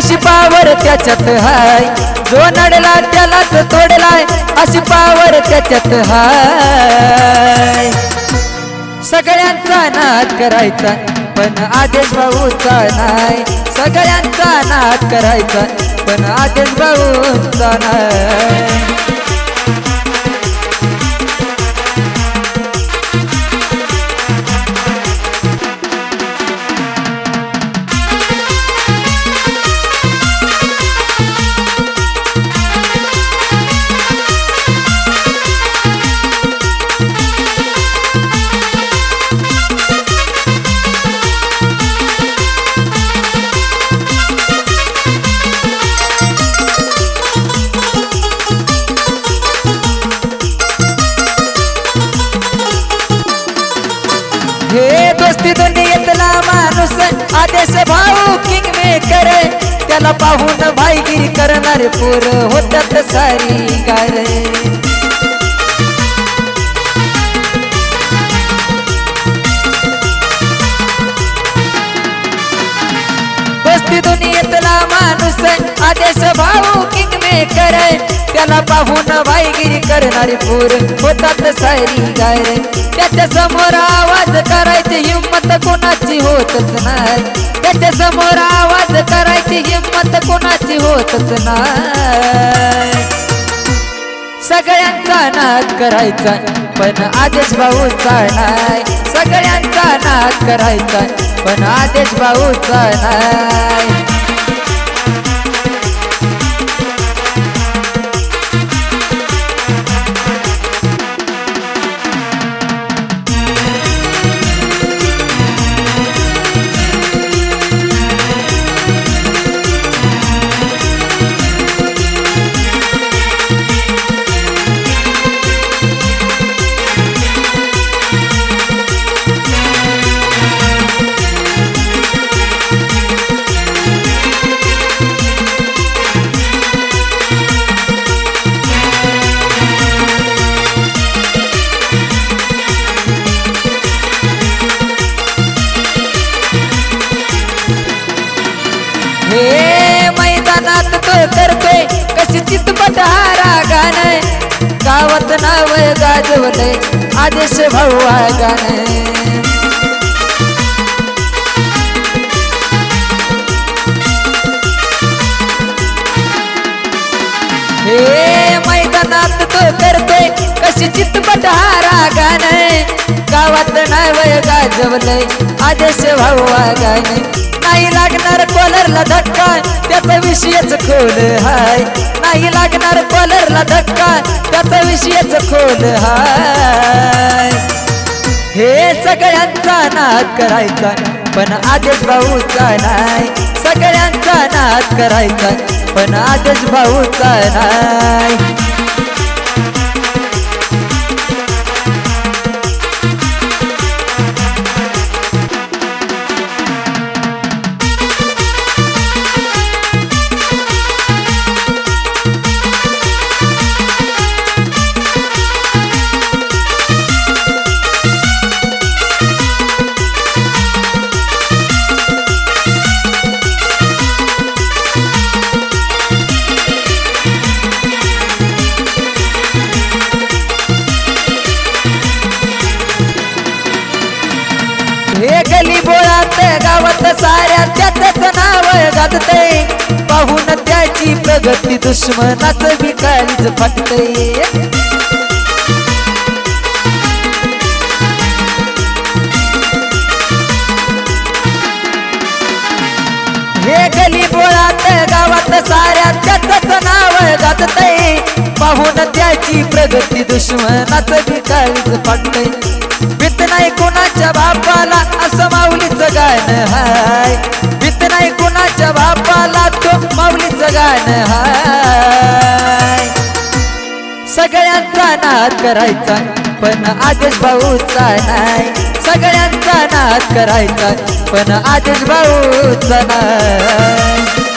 अशी पावर त्याच्यात हाय. जो नडला त्यालाच तोडलाय अशी पावर त्याच्यात हाय. सगळ्यांचा नाद करायचा पण आदेश भाऊचा नाही. सगळ्यांचा नाद करायचा पण आदेश भाऊचा नाही. दोस्ती दुनियेतला माणूस आदेश भाऊ किंग मेकर। त्याला पाहून भाईगिरी करणारे पोर होतात सारी गार दोस्ती दुनियेतला माणूस आदेश भाऊ किंग मेकर त्याला पाहून भाईगिरी करणारी पोर. होतात सारी गाय त्याच्यासमोर आवाज करायची हिंमत कोणाची होतच नाही. त्याच्यासमोर आवाज करायची हिंमत कोणाची होतच नाही. सगळ्यांचा नाद करायचा पण आदेश भाऊचा नाही. सगळ्यांचा नाद करायचा पण आदेश भाऊचा नाही. करतोय चितपट हारा गाणं. गावात नाव गाजवले आदेश भाऊ हा गाणं. हे मैदानात तो करतोय कशी चितपट हारा गाणं. गावात नाव गाजवले आदेश भाऊ हा नाही कॉलरला धक्का त्याचा विषयच खोल हाय. नाही लागणार कॉलरला धक्का त्याचा विषयच खोल हाय. हे सगळ्यांचा नाद करायचा पण आदेश भाऊचा नाही. सगळ्यांचा नाद करायचा पण आदेश भाऊचा नाही. प्रगती दुश्मनाच भिकारीच फाटते हे गली बोळात गावात साऱ्या त्याच नाव गाजते पाहून त्याची प्रगती दुश्मनाच भिकारीच फाटते भीत नाही गाणं हाय. सगळ्यांचा नाद करायचा पण आदेश भाऊचा नाही. सगळ्यांचा नाद करायचा पण आदेश भाऊचा नाही.